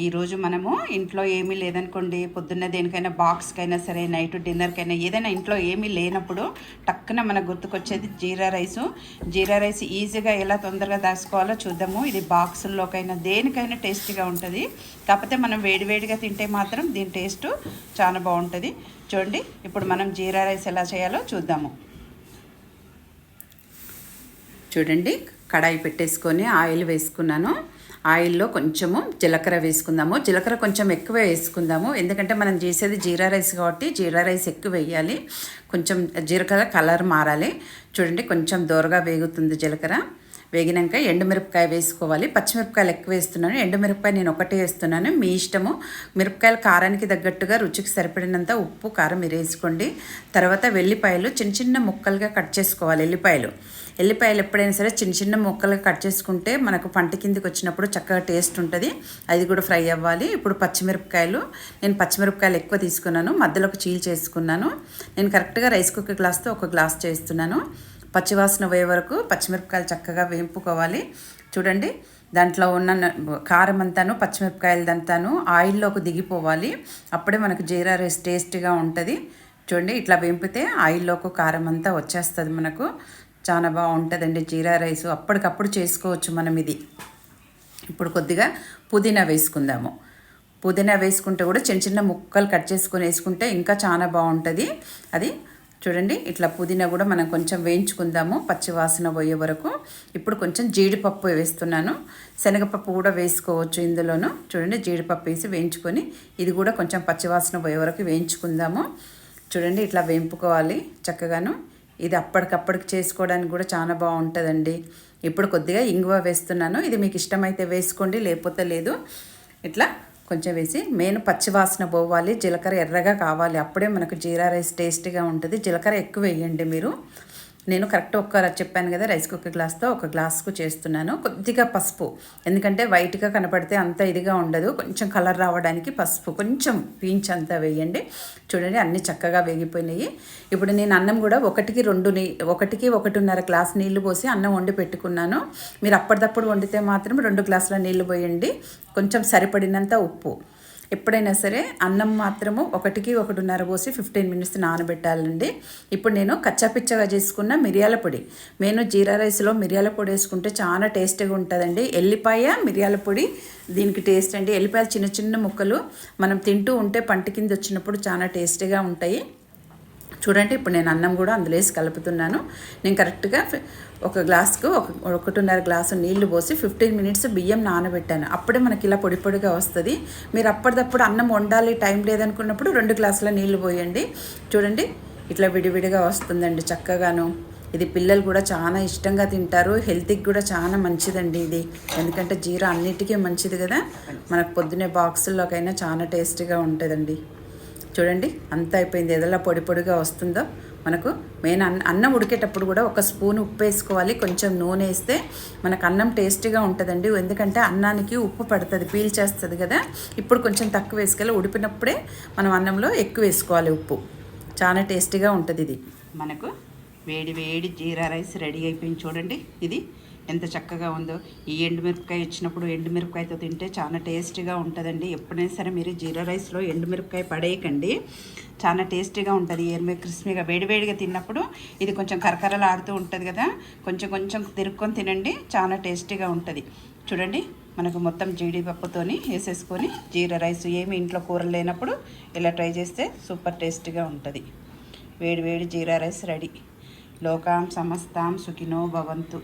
ఈరోజు మనము ఇంట్లో ఏమీ లేదనుకోండి పొద్దున్న దేనికైనా బాక్స్కైనా సరే నైట్ డిన్నర్కైనా ఏదైనా ఇంట్లో ఏమీ లేనప్పుడు టక్కున మనకు గుర్తుకొచ్చేది జీరా రైసు. జీరా రైస్ ఈజీగా ఎలా తొందరగా దాచుకోవాలో చూద్దాము. ఇది బాక్సుల్లోకైనా దేనికైనా టేస్టీగా ఉంటుంది. కాకపోతే మనం వేడివేడిగా తింటే మాత్రం దీని టేస్ట్ చాలా బాగుంటుంది. చూడండి ఇప్పుడు మనం జీరా రైస్ ఎలా చేయాలో చూద్దాము. చూడండి కడాయి పెట్టేసుకొని ఆయిల్ వేసుకున్నాను. ఆయిల్లో కొంచెము జీలకర్ర వేసుకుందాము. జీలకర్ర కొంచెం ఎక్కువ వేసుకుందాము. ఎందుకంటే మనం చేసేది జీరా రైస్ కాబట్టి జీరా రైస్ ఎక్కువ వేయాలి. కొంచెం జీలకర్ర కలర్ మారాలి. చూడండి కొంచెం దూరగా వేగుతుంది జీలకర్ర. వేగినాక ఎండుమిరపకాయ వేసుకోవాలి. పచ్చిమిరపకాయలు ఎక్కువ వేస్తున్నాను. ఎండుమిరపకాయ నేను ఒకటే వేస్తున్నాను. మీ ఇష్టము. మిరపకాయలు కారానికి తగ్గట్టుగా రుచికి సరిపడినంత ఉప్పు కారం మీరు వేసుకోండి తర్వాత వెల్లిపాయలు చిన్న చిన్న ముక్కలుగా కట్ చేసుకోవాలి ఎల్లిపాయలు. ఎల్లిపాయలు ఎప్పుడైనా సరే చిన్న చిన్న ముక్కలుగా కట్ చేసుకుంటే మనకు పంట కిందికి వచ్చినప్పుడు చక్కగా టేస్ట్ ఉంటుంది. అది కూడా ఫ్రై అవ్వాలి. ఇప్పుడు పచ్చిమిరపకాయలు. నేను పచ్చిమిరపకాయలు ఎక్కువ తీసుకున్నాను. మధ్యలో ఒక చీల్ చేసుకున్నాను. నేను కరెక్ట్గా రైస్ కుక్కర్ గ్లాస్తో ఒక గ్లాస్ చేస్తున్నాను. పచ్చివాసన పోయే వరకు పచ్చిమిరపకాయలు చక్కగా వేయింపుకోవాలి చూడండి దాంట్లో ఉన్న కారం అంతాను పచ్చిమిరపకాయలదంతాను ఆయిల్లోకి దిగిపోవాలి. అప్పుడే మనకు జీరా రైస్ టేస్టీగా ఉంటుంది. చూడండి ఇట్లా వేంపితే ఆయిల్లోకి కారం అంతా వచ్చేస్తుంది మనకు. చాలా బాగుంటుందండి జీరా రైస్. అప్పటికప్పుడు చేసుకోవచ్చు మనం ఇది. ఇప్పుడు కొద్దిగా పుదీనా వేసుకుందాము. పుదీనా వేసుకుంటే కూడా చిన్న చిన్న ముక్కలు కట్ చేసుకొని వేసుకుంటే ఇంకా చాలా బాగుంటుంది. అది చూడండి ఇట్లా పుదీనా కూడా మనం కొంచెం వేయించుకుందాము పచ్చివాసన పోయే వరకు. ఇప్పుడు కొంచెం జీడిపప్పు వేస్తున్నాను. శనగపప్పు కూడా వేసుకోవచ్చు ఇందులోను. చూడండి జీడిపప్పు వేసి వేయించుకొని ఇది కూడా కొంచెం పచ్చివాసన పోయే వరకు వేయించుకుందాము. చూడండి ఇట్లా వేయింపుకోవాలి చక్కగాను. ఇది అప్పటికప్పటికి చేసుకోవడానికి కూడా చాలా బాగుంటుందండి. ఇప్పుడు కొద్దిగా ఇంగువ వేస్తున్నాను. ఇది మీకు ఇష్టమైతే వేసుకోండి లేకపోతే లేదు. ఇట్లా కొంచెం వేసి మెయిన్ పచ్చివాసన పోవాలి. జీలకర్ర ఎర్రగా కావాలి. అప్పుడే మనకు జీరా రైస్ టేస్టీగా ఉంటుంది. జీలకర్ర ఎక్కువ వేయండి మీరు. నేను కరెక్ట్ ఒక్క చెప్పాను కదా రైస్ కుక్కర్ గ్లాస్తో ఒక గ్లాస్కు చేస్తున్నాను. కొద్దిగా పసుపు. ఎందుకంటే వైట్గా కనపడితే అంత ఇదిగా ఉండదు. కొంచెం కలర్ రావడానికి పసుపు. కొంచెం పీంచ్ అంతా వేయండి. చూడండి అన్నీ చక్కగా వేగిపోయినాయి. ఇప్పుడు నేను అన్నం కూడా ఒకటికి రెండు నీ ఒకటికి ఒకటిన్నర గ్లాస్ నీళ్ళు పోసి అన్నం వండి పెట్టుకున్నాను. మీరు అప్పటిదప్పుడు వండితే మాత్రం రెండు గ్లాసుల నీళ్ళు పోయండి. కొంచెం సరిపడినంత ఉప్పు. ఎప్పుడైనా సరే అన్నం మాత్రము ఒకటికి ఒకటిన్నర పోసి ఫిఫ్టీన్ మినిట్స్ నానబెట్టాలండి. ఇప్పుడు నేను కచ్చాపిచ్చగా చేసుకున్న మిరియాల పొడి. నేను జీరా రైస్లో మిరియాల పొడి వేసుకుంటే చాలా టేస్టీగా ఉంటుందండి. ఎల్లిపాయ మిరియాల పొడి దీనికి టేస్ట్ అండి. ఎల్లిపాయలు చిన్న చిన్న ముక్కలు మనం తింటూ ఉంటే పంట కింద వచ్చినప్పుడు చాలా టేస్టీగా ఉంటాయి. చూడండి ఇప్పుడు నేను అన్నం కూడా అందులో వేసి కలుపుతున్నాను. నేను కరెక్ట్గా ఒక గ్లాస్కు ఒక ఒకటిన్నర గ్లాసు నీళ్ళు పోసి ఫిఫ్టీన్ మినిట్స్ బియ్యం నానబెట్టాను. అప్పుడే మనకి ఇలా పొడి పొడిగా వస్తుంది. మీరు అప్పటిదప్పుడు అన్నం వండాలి టైం లేదనుకున్నప్పుడు రెండు గ్లాసుల నీళ్ళు పోయండి. చూడండి ఇట్లా విడివిడిగా వస్తుందండి చక్కగాను. ఇది పిల్లలు కూడా చాలా ఇష్టంగా తింటారు. హెల్త్కి కూడా చాలా మంచిదండి ఇది. ఎందుకంటే జీరా అన్నిటికీ మంచిది కదా. మనకు పొద్దునే బాక్సుల్లోకైనా చాలా టేస్టీగా ఉంటుందండి. చూడండి అంతా అయిపోయింది. ఎదలా పొడి పొడిగా వస్తుందో? మనకు మెయిన్ అన్న అన్నం ఉడికేటప్పుడు కూడా ఒక స్పూన్ ఉప్పు వేసుకోవాలి. కొంచెం నూనె వేస్తే మనకు అన్నం టేస్టీగా ఉంటుందండి. ఎందుకంటే అన్నానికి ఉప్పు పడుతుంది పీల్చేస్తుంది కదా. ఇప్పుడు కొంచెం తక్కువ వేసుకెళ్ళి ఉడిపినప్పుడే మనం అన్నంలో ఎక్కువ వేసుకోవాలి ఉప్పు. చాలా టేస్టీగా ఉంటుంది ఇది. మనకు వేడి వేడి జీరా రైస్ రెడీ అయిపోయింది చూడండి. ఇది ఎంత చక్కగా ఉందో. ఈ ఎండుమిరపకాయ వచ్చినప్పుడు ఎండుమిరపకాయతో తింటే చాలా టేస్టీగా ఉంటుందండి. ఎప్పుడైనా సరే మీరు జీరా రైస్లో ఎండుమిరపకాయ పడేయకండి. చాలా టేస్టీగా ఉంటుంది. ఎరుమి క్రిస్పీగా వేడివేడిగా తిన్నప్పుడు ఇది కొంచెం కరకరలు ఆడుతూ ఉంటుంది కదా. కొంచెం కొంచెం తిరుక్కొని తినండి. చాలా టేస్టీగా ఉంటుంది. చూడండి మనకు మొత్తం జీడిపప్పుతోని వేసేసుకొని జీరా రైస్ ఏమి ఇంట్లో కూరలు లేనప్పుడు ఇలా ట్రై చేస్తే సూపర్ టేస్టీగా ఉంటుంది. వేడి వేడి జీరా రైస్ రెడీ. లోకాం సమస్తాం సుఖినో భవంతు.